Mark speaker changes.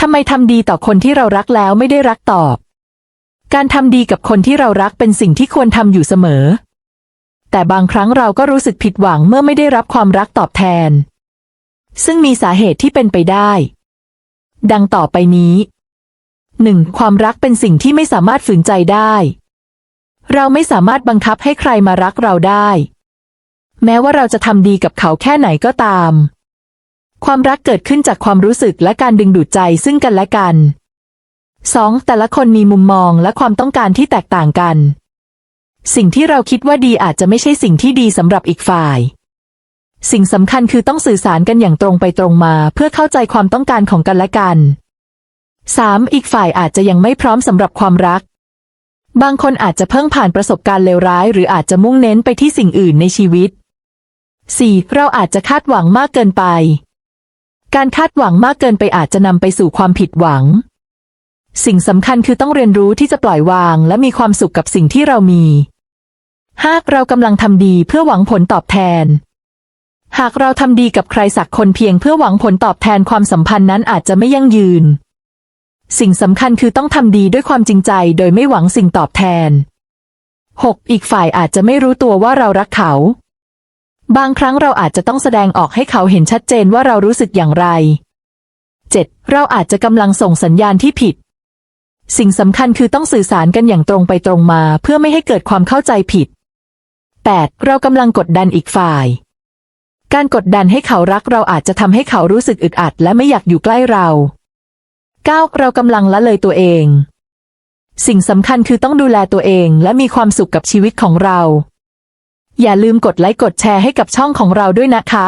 Speaker 1: ทำไมทำดีต่อคนที่เรารักแล้วไม่ได้รักตอบ การทำดีกับคนที่เรารักเป็นสิ่งที่ควรทำอยู่เสมอ แต่บางครั้งเราก็รู้สึกผิดหวังเมื่อไม่ได้รับความรักตอบแทน ซึ่งมีสาเหตุที่เป็นไปได้ ดังต่อไปนี้ 1. ความรักเป็นสิ่งที่ไม่สามารถฝืนใจได้ เราไม่สามารถบังคับให้ใครมารักเราได้ แม้ว่าเราจะทำดีกับเขาแค่ไหนก็ตาม ความรักเกิดขึ้นจากความรู้สึกและการดึงดูดใจซึ่งกันและกัน 2. แต่ละคนมีมุมมองและความต้องการที่แตกต่างกัน สิ่งที่เราคิดว่าดีอาจจะไม่ใช่สิ่งที่ดีสำหรับอีกฝ่าย สิ่งสำคัญคือต้องสื่อสารกันอย่างตรงไปตรงมาเพื่อเข้าใจความต้องการของกันและกัน 3. อีกฝ่ายอาจจะยังไม่พร้อมสำหรับความรัก บางคนอาจจะเพิ่งผ่านประสบการณ์เลวร้าย หรืออาจจะมุ่งเน้นไปที่สิ่งอื่นในชีวิต 4. เราอาจจะคาดหวังมากเกินไป การคาดหวังมากเกินไปอาจจะนำไปสู่ความผิดหวัง สิ่งสำคัญคือต้องเรียนรู้ที่จะปล่อยวางและมีความสุขกับสิ่งที่เรามี หากเรากำลังทำดีเพื่อหวังผลตอบแทน หากเราทำดีกับใครสักคนเพียงเพื่อหวังผลตอบแทนความสัมพันธ์นั้นอาจจะไม่ยั่งยืน สิ่งสำคัญคือต้องทำดีด้วยความจริงใจโดยไม่หวังสิ่งตอบแทน 6. อีกฝ่ายอาจจะไม่รู้ตัวว่าเรารักเขา บางครั้งเราอาจจะต้องแสดงออกให้เขาเห็นชัดเจนว่าเรารู้สึกอย่างไร 7. เราอาจจะกำลังส่งสัญญาณที่ผิด สิ่งสำคัญคือต้องสื่อสารกันอย่างตรงไปตรงมาเพื่อไม่ให้เกิดความเข้าใจผิด 8. เรากำลังกดดันอีกฝ่าย การกดดันให้เขารักเราอาจจะทำให้เขารู้สึกอึดอัดและไม่อยากอยู่ใกล้เรา 9. เรากำลังละเลยตัวเอง สิ่งสำคัญคือต้องดูแลตัวเองและมีความสุขกับชีวิตของเรา อย่าลืมกดไลค์กดแชร์ให้กับช่องของเราด้วยนะคะ